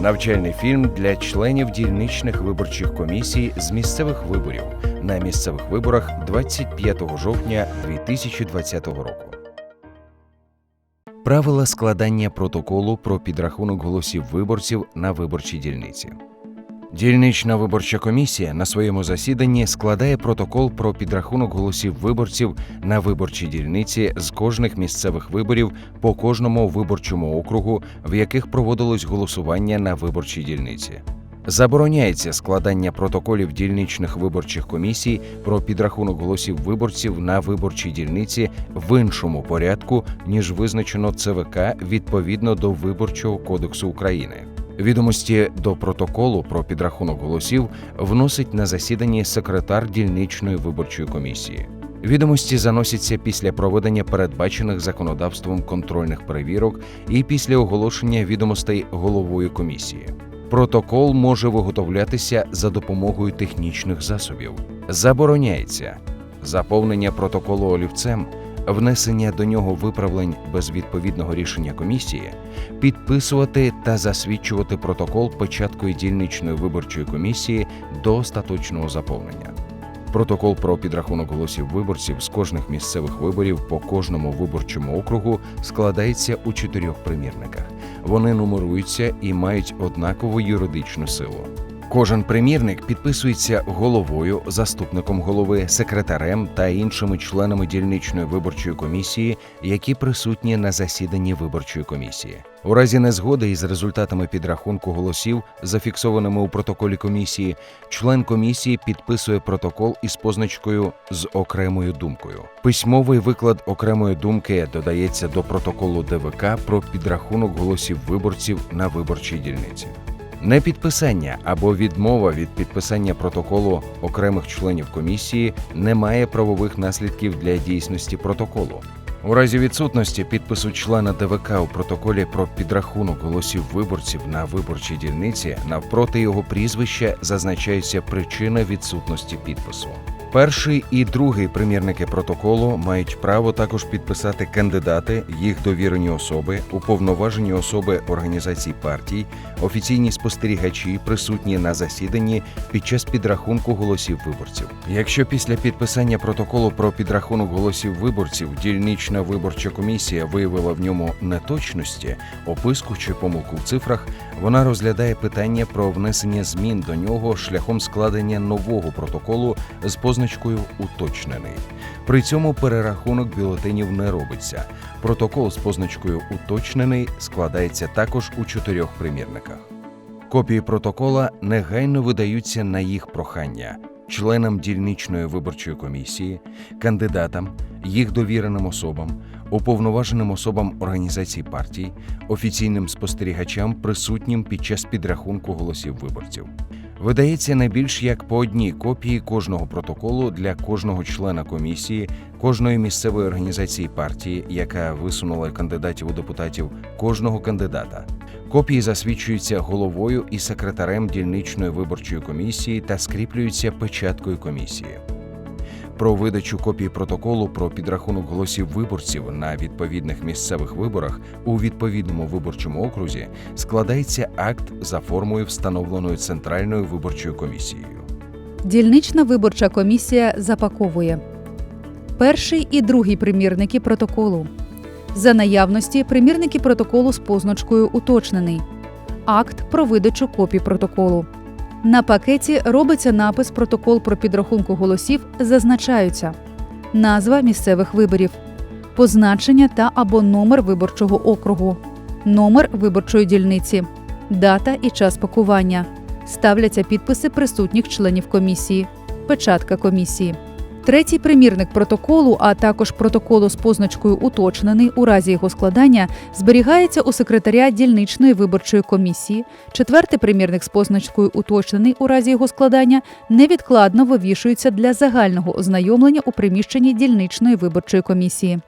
Навчальний фільм для членів дільничних виборчих комісій з місцевих виборів на місцевих виборах 25 жовтня 2020 року. Правила складання протоколу про підрахунок голосів виборців на виборчій дільниці. Дільнична виборча комісія на своєму засіданні складає протокол про підрахунок голосів виборців на виборчій дільниці з кожних місцевих виборів по кожному виборчому округу, в яких проводилось голосування на виборчій дільниці. Забороняється складання протоколів дільничних виборчих комісій про підрахунок голосів виборців на виборчій дільниці в іншому порядку, ніж визначено ЦВК відповідно до Виборчого кодексу України. Відомості до протоколу про підрахунок голосів вносить на засіданні секретар дільничної виборчої комісії. Відомості заносяться після проведення передбачених законодавством контрольних перевірок і після оголошення відомостей головою комісії. Протокол може виготовлятися за допомогою технічних засобів. Забороняється заповнення протоколу олівцем, внесення до нього виправлень без відповідного рішення комісії, підписувати та засвідчувати протокол печаткою дільничної виборчої комісії до остаточного заповнення. Протокол про підрахунок голосів виборців з кожних місцевих виборів по кожному виборчому округу складається у чотирьох примірниках. Вони нумеруються і мають однакову юридичну силу. Кожен примірник підписується головою, заступником голови, секретарем та іншими членами дільничної виборчої комісії, які присутні на засіданні виборчої комісії. У разі незгоди із результатами підрахунку голосів, зафіксованими у протоколі комісії, член комісії підписує протокол із позначкою з окремою думкою. Письмовий виклад окремої думки додається до протоколу ДВК про підрахунок голосів виборців на виборчій дільниці. Непідписання або відмова від підписання протоколу окремих членів комісії не має правових наслідків для дійсності протоколу. У разі відсутності підпису члена ДВК у протоколі про підрахунок голосів виборців на виборчій дільниці навпроти його прізвища зазначається причина відсутності підпису. Перший і другий примірники протоколу мають право також підписати кандидати, їх довірені особи, уповноважені особи організацій партій, офіційні спостерігачі, присутні на засіданні під час підрахунку голосів виборців. Якщо після підписання протоколу про підрахунок голосів виборців дільнична виборча комісія виявила в ньому неточності, описку чи помилку в цифрах, вона розглядає питання про внесення змін до нього шляхом складення нового протоколу з позначкою уточнений. При цьому перерахунок бюлетенів не робиться. Протокол з позначкою уточнений складається також у чотирьох примірниках. Копії протокола негайно видаються на їх прохання членам дільничної виборчої комісії, кандидатам, їх довіреним особам, уповноваженим особам організацій партій, офіційним спостерігачам, присутнім під час підрахунку голосів виборців. Видається не більш як по одній копії кожного протоколу для кожного члена комісії, кожної місцевої організації партії, яка висунула кандидатів у депутатів кожного кандидата. Копії засвідчуються головою і секретарем дільничної виборчої комісії та скріплюються печаткою комісії. Про видачу копії протоколу про підрахунок голосів виборців на відповідних місцевих виборах у відповідному виборчому окрузі складається акт за формою, встановленою Центральною виборчою комісією. Дільнична виборча комісія запаковує перший і другий примірники протоколу. За наявності примірники протоколу з позначкою уточнений. Акт про видачу копій протоколу. На пакеті робиться напис Протокол про підрахунку голосів зазначаються. Назва місцевих виборів, позначення та або номер виборчого округу, номер виборчої дільниці, дата і час пакування. Ставляться підписи присутніх членів комісії, печатка комісії. Третій примірник протоколу, а також протоколу з позначкою уточнений у разі його складання, зберігається у секретаря дільничної виборчої комісії. Четвертий примірник з позначкою уточнений у разі його складання невідкладно вивішується для загального ознайомлення у приміщенні дільничної виборчої комісії.